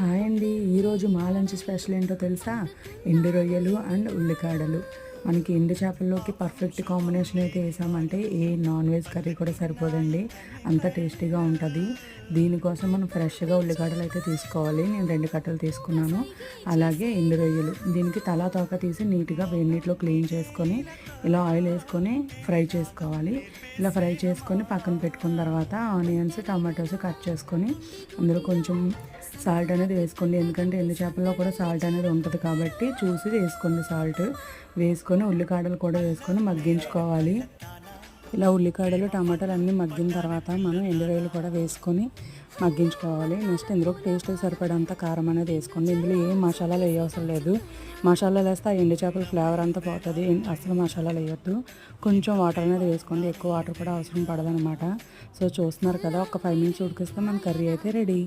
Hi అండి. ఈరోజు మా లంచ్ స్పెషల్ ఏంటో తెలుసా? ఎండు రొయ్యలు అండ్ ఉల్లికాడలు. మనకి ఎండు చేపల్లోకి పర్ఫెక్ట్ కాంబినేషన్ అయితే వేసామంటే ఏ నాన్ వెజ్ కర్రీ కూడా సరిపోదండి. అంత టేస్టీగా ఉంటుంది. దీనికోసం మనం ఫ్రెష్గా ఉల్లిగడ్డలు అయితే తీసుకోవాలి. నేను రెండు కట్టలు తీసుకున్నాను. అలాగే ఎండు రొయ్యలు. దీనికి తలా తోక తీసి నీట్గా వేడి నీటిలో క్లీన్ చేసుకొని ఇలా ఆయిల్ వేసుకొని ఫ్రై చేసుకోవాలి. ఇలా ఫ్రై చేసుకొని పక్కన పెట్టుకున్న తర్వాత ఆనియన్స్ టమాటోస్ కట్ చేసుకొని అందులో కొంచెం సాల్ట్ అనేది వేసుకోండి. ఎందుకంటే ఎండు చేపల్లో కూడా సాల్ట్ అనేది ఉంటుంది కాబట్టి చూసి వేసుకోండి సాల్ట్. వేసుకొని ఉల్లికాడలు కూడా వేసుకొని మగ్గించుకోవాలి. ఇలా ఉల్లికాడలు టమాటాలు అన్నీ మగ్గిన తర్వాత మనం ఎండురొయ్యలు కూడా వేసుకొని మగ్గించుకోవాలి. నెక్స్ట్ ఇందులో టేస్ట్ సరిపడంత కారం అనేది వేసుకోండి. ఇందులో ఏం మసాలాలు వేయవసరం లేదు. మసాలాలు వేస్తే ఆ ఎండు చేపల ఫ్లేవర్ అంతా పోతుంది. అసలు మసాలాలు వేయొద్దు కొంచెం వాటర్ అనేది వేసుకోండి. ఎక్కువ వాటర్ కూడా అవసరం పడదనమాట. సో చూస్తున్నారు కదా ఒక ఫైవ్ మినిట్స్ ఉడికిస్తే మన కర్రీ అయితే రెడీ.